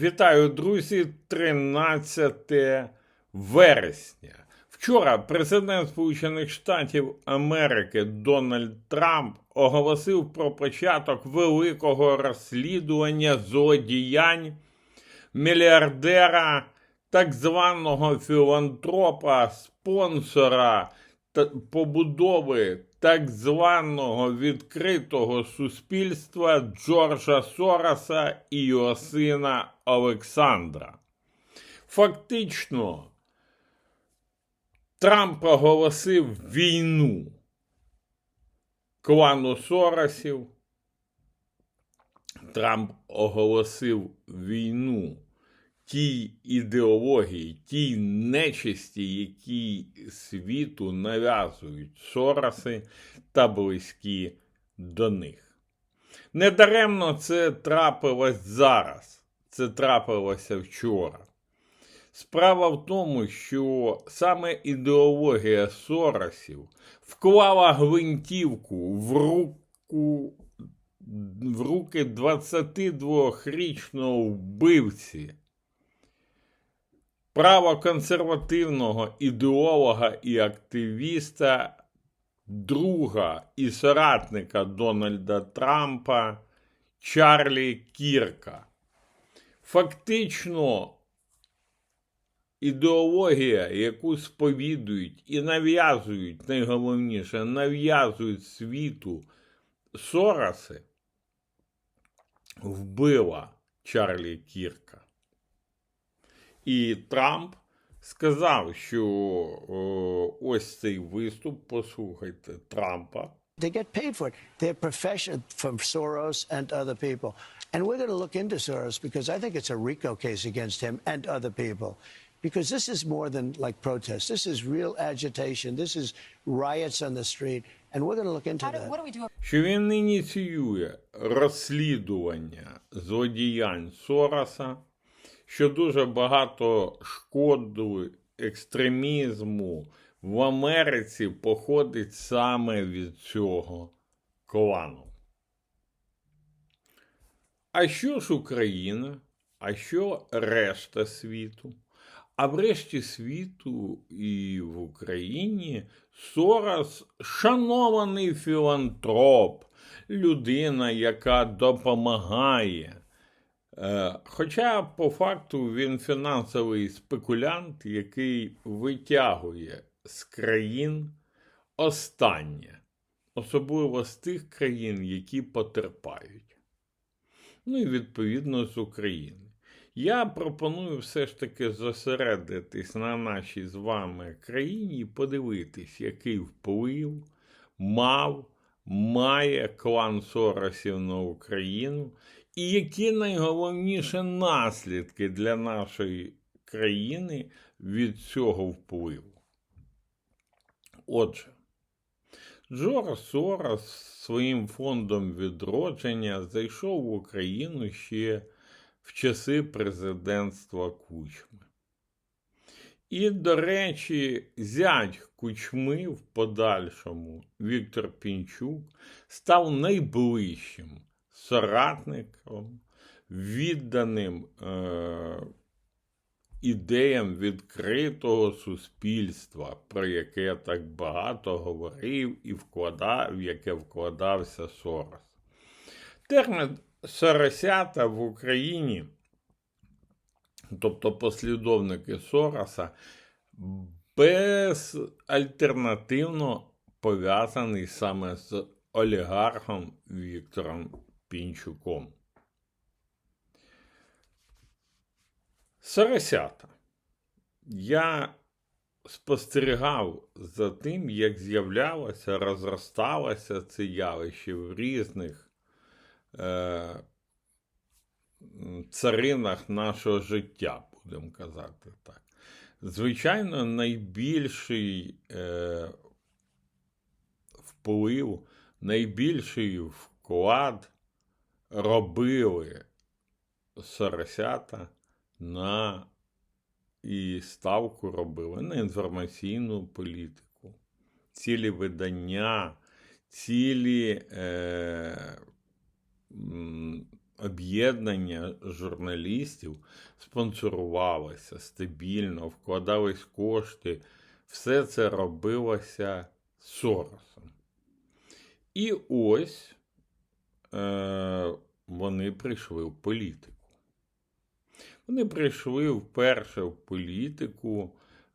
Вітаю, друзі! 13 вересня. Вчора президент Сполучених Штатів Америки Дональд Трамп оголосив про початок великого розслідування злодіянь мільярдера, так званого філантропа, спонсора побудови так званого відкритого суспільства Джорджа Сороса і його сина Олександра. Фактично, Трамп оголосив війну клану Соросів. Трамп оголосив війну тій ідеології, тій нечисті, які світу нав'язують Сороси та близькі до них. Недаремно це трапилось зараз, це трапилося вчора. Справа в тому, що саме ідеологія Соросів вклала гвинтівку в руку в руки 22-річного вбивці правоконсервативного ідеолога і активіста, друга і соратника Дональда Трампа Чарлі Кірка. Фактично, ідеологія, яку сповідують і нав'язують, найголовніше, нав'язують світу Сороси, вбила Чарлі Кірка. І Трамп сказав, що о, ось цей виступ, послухайте, Трампа. They get paid for it. They're profession from Soros and other people. And we're going to look into Soros because I think it's a RICO case against him and other people. Because this is more than like protests. This is real agitation. This is riots on the street. And we're going to look into How do, that. what do we do? що він ініціює розслідування злодіянь Сороса, що дуже багато шкоди екстремізму в Америці походить саме від цього клану. А що ж Україна? А що решта світу? А врешті світу і в Україні Сорос шанований філантроп, людина, яка допомагає. Е, Хоча по факту він фінансовий спекулянт, який витягує з країн останнє, особливо з тих країн, які потерпають. Ну і відповідно з України. Я пропоную все ж таки зосередитись на нашій з вами країні і подивитись, який вплив мав, має клан Соросів на Україну, і які найголовніші наслідки для нашої країни від цього впливу. Отже, Джордж Сорос своїм фондом відродження зайшов в Україну ще в часи президентства Кучми. І, до речі, зять Кучми в подальшому Віктор Пінчук став найближчим соратником, відданим е- ідеям відкритого суспільства, про яке так багато говорив і вкладав, в яке вкладався Сорос. Термін Соросята в Україні, тобто послідовники Сороса, безальтернативно пов'язаний саме з олігархом Віктором Пінчуком. Соросята. Я спостерігав за тим, як з'являлося, розросталося це явище в різних е, царинах нашого життя, будемо казати так. Звичайно, найбільший е, вплив, найбільший вклад робили соросята на і ставку робили на інформаційну політику, цілі видання, цілі е, об'єднання журналістів спонсорувалося стабільно, вкладались кошти. Все це робилося Соросом. І ось е, вони прийшли в політику. Вони прийшли вперше в політику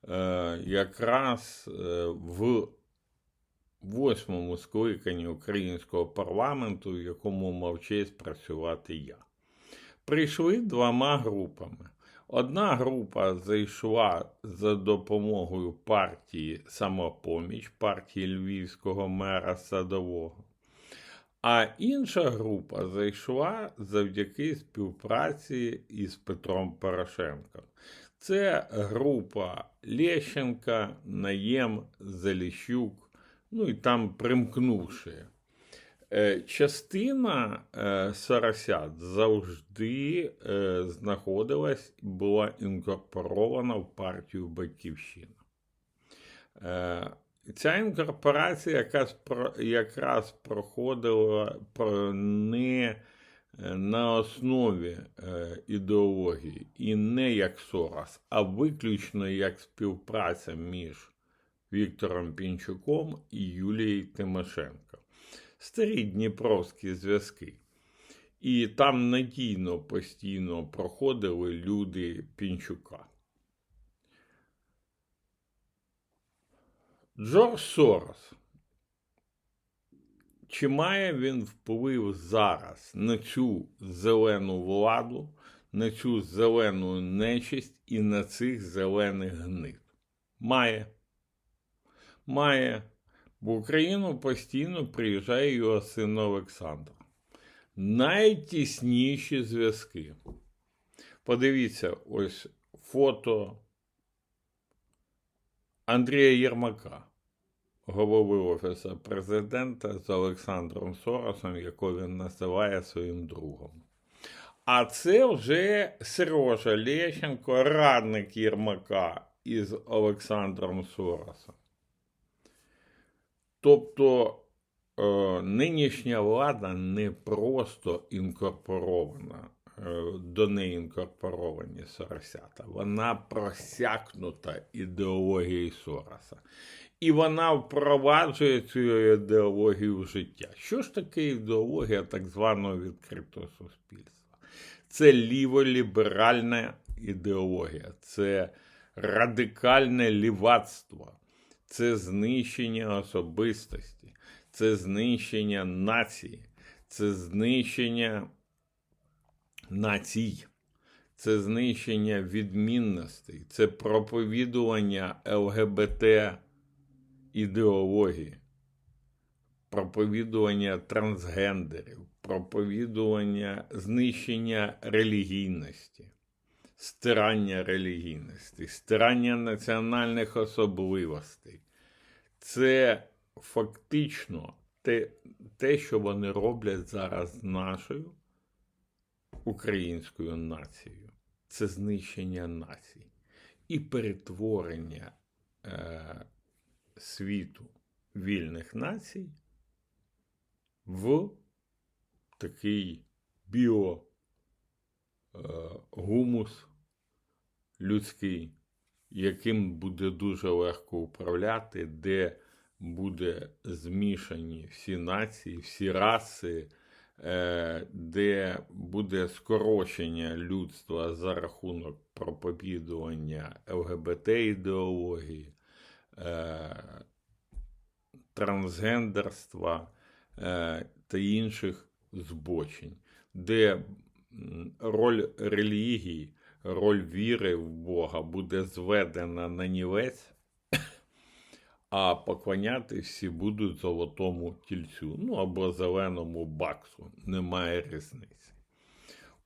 е, якраз е, в восьмому скликанні українського парламенту, в якому мав честь працювати я. Прийшли двома групами. Одна група зайшла за допомогою партії Самопоміч, партії львівського мера Садового. А інша група зайшла завдяки співпраці із Петром Порошенком. Це група Лещенка, Наєм, Заліщук, ну і там примкнувши. Е, Частина е, соросят завжди е, знаходилась і була інкорпорована в партію Батьківщина. Ця інкорпорація якраз, якраз проходила про- не е, на основі е, ідеології і не як Сорос, а виключно як співпраця між Віктором Пінчуком і Юлією Тимошенко. Старі дніпровські зв'язки. І там надійно постійно проходили люди Пінчука. Джордж Сорос. Чи має він вплив зараз на цю зелену владу, на цю зелену нечисть і на цих зелених гнид? Має. Має. В Україну постійно приїжджає його син Олександр. Найтісніші зв'язки. Подивіться, ось фото Андрія Єрмака, голови Офісу президента з Олександром Соросом, якого він називає своїм другом. А це вже Сережа Лещенко, радник Єрмака із Олександром Соросом. Тобто е, нинішня влада не просто інкорпорована, до неї інкорпоровані Соросята, вона просякнута ідеологією Сороса. І вона впроваджує цю ідеологію в життя. Що ж таке ідеологія так званого відкритого суспільства? Це ліволіберальна ідеологія, це радикальне лівацтво, це знищення особистості, це знищення нації, це знищення націй, це знищення відмінностей, це проповідування ЛГБТ ідеології, проповідування трансгендерів, проповідування знищення релігійності, стирання релігійності, стирання національних особливостей. Це фактично те, те, що вони роблять зараз нашою українською нацією. Це знищення націй і перетворення е, світу вільних націй в такий біо е, людський, яким буде дуже легко управляти, де буде змішані всі нації, всі раси, де буде скорочення людства за рахунок проповідування ЛГБТ-ідеології, е, трансгендерства е, та інших збочень, де роль релігії, роль віри в Бога буде зведена на нівець, а поклоняти всі будуть золотому тільцю, ну або зеленому баксу, немає різниці.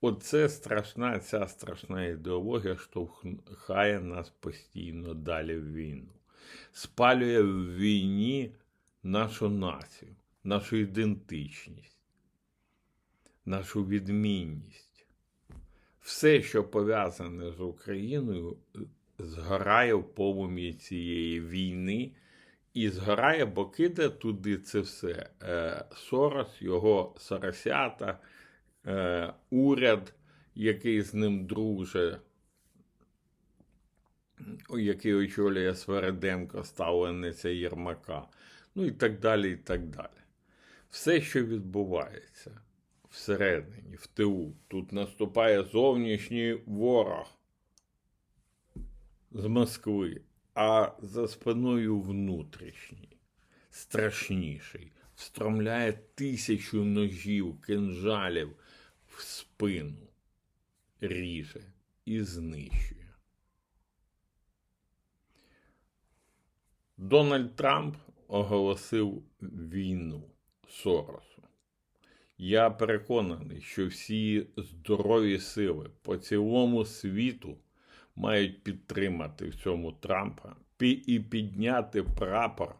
Оце страшна, ця страшна ідеологія штовхає нас постійно далі в війну. Спалює в війні нашу націю, нашу ідентичність, нашу відмінність. Все, що пов'язане з Україною, згорає в полум'ї цієї війни і згорає, бо киде туди це все. Е, Сорос, його соросята, е, уряд, який з ним друже, який очолює Свереденко, ставлениця Єрмака, ну і так далі, і так далі. Все, що відбувається всередині, в ТУ, тут наступає зовнішній ворог з Москви, а за спиною внутрішній, страшніший, встромляє тисячу ножів, кинжалів в спину, ріже і знищує. Дональд Трамп оголосив війну Соросу. Я переконаний, що всі здорові сили по цілому світу мають підтримати в цьому Трампа і підняти прапор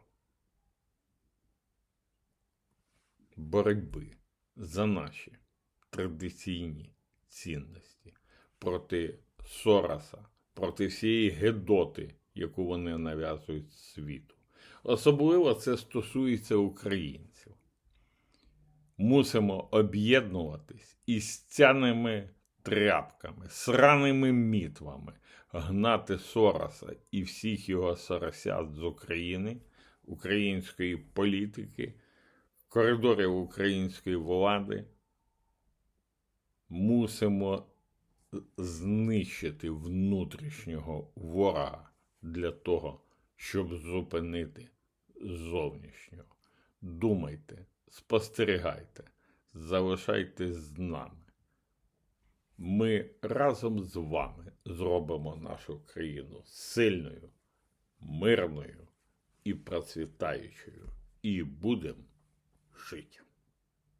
боротьби за наші традиційні цінності проти Сороса, проти всієї гедоти, яку вони нав'язують світу. Особливо це стосується українців. Мусимо об'єднуватись із цяними тряпками, сраними мітвами, гнати Сороса і всіх його соросят з України, української політики, коридорів української влади. Мусимо знищити внутрішнього ворога для того, щоб зупинити зовнішнього. Думайте, спостерігайте, залишайтесь з нами. Ми разом з вами зробимо нашу країну сильною, мирною і процвітаючою, і будемо жити.